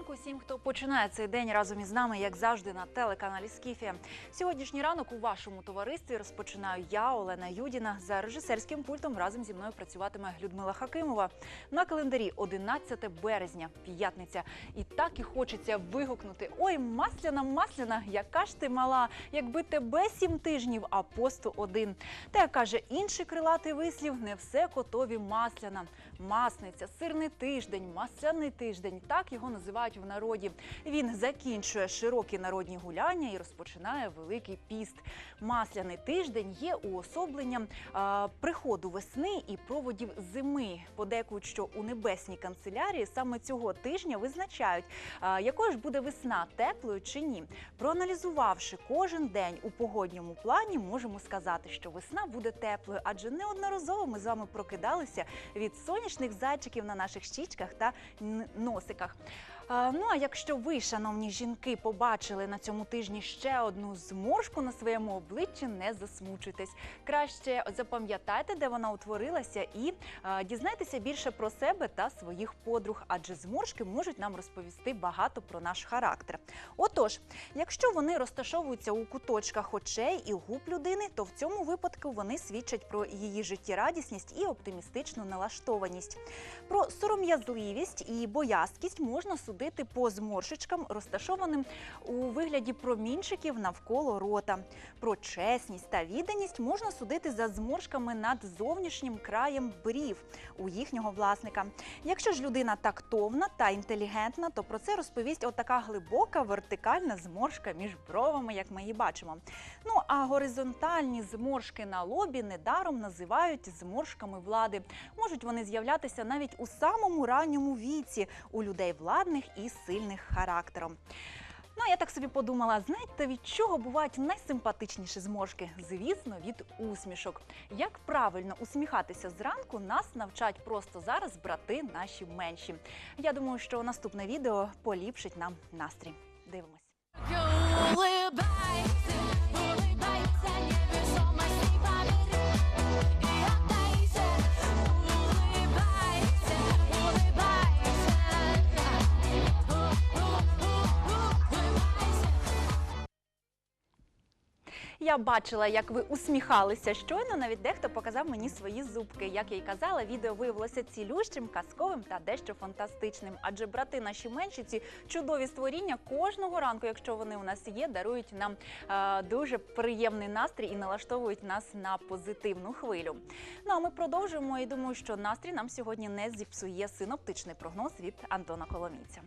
ранку всім, хто починає цей день разом із нами, як завжди, на телеканалі Скіфія. Сьогоднішній ранок у вашому товаристві розпочинаю я, Олена Юдіна. За режисерським пультом разом зі мною працюватиме Людмила Хакимова. На календарі 11 березня, п'ятниця. І так і хочеться вигукнути: Ой, масляна, масляна, яка ж ти мала, якби тебе сім тижнів, а посту один. Та як каже інший крилатий вислів, не все котові масляна. Масниця, сирний тиждень, масляний тиждень. Так його називають в народі. Він закінчує широкі народні гуляння і розпочинає великий піст. Масляний тиждень є уособленням а, приходу весни і проводів зими. Подекують, що у небесній канцелярії саме цього тижня визначають, а, якою ж буде весна, теплою чи ні. Проаналізувавши кожен день у погодньому плані, можемо сказати, що весна буде теплою, адже неодноразово ми з вами прокидалися від сонячних зайчиків на наших щічках та носиках. Ну а якщо ви, шановні жінки, побачили на цьому тижні ще одну зморшку на своєму обличчі, не засмучуйтесь. Краще запам'ятайте, де вона утворилася, і дізнайтеся більше про себе та своїх подруг, адже зморшки можуть нам розповісти багато про наш характер. Отож, якщо вони розташовуються у куточках очей і губ людини, то в цьому випадку вони свідчать про її життєрадісність і оптимістичну налаштованість. Про сором'язливість і боязкість можна судити по зморшечкам, розташованим у вигляді промінчиків навколо рота. Про чесність та відданість можна судити за зморшками над зовнішнім краєм брів у їхнього власника. Якщо ж людина тактовна та інтелігентна, то про це розповість отака глибока вертикальна зморшка між бровами, як ми її бачимо. Ну а горизонтальні зморшки на лобі недаром називають зморшками влади. Можуть вони з'являтися навіть у самому ранньому віці у людей владних і сильних характером. Ну, а я так собі подумала, знаєте, від чого бувають найсимпатичніші зморшки? Звісно, від усмішок. Як правильно усміхатися зранку, нас навчать просто зараз брати наші менші. Я думаю, що наступне відео поліпшить нам настрій. Дивимось. Я бачила, як ви усміхалися щойно. Навіть дехто показав мені свої зубки. Як я й казала, відео виявилося цілющим, казковим та дещо фантастичним. Адже брати наші менші чудові створіння кожного ранку, якщо вони у нас є, дарують нам е, дуже приємний настрій і налаштовують нас на позитивну хвилю. Ну а ми продовжуємо і думаю, що настрій нам сьогодні не зіпсує синоптичний прогноз від Антона Коломійця.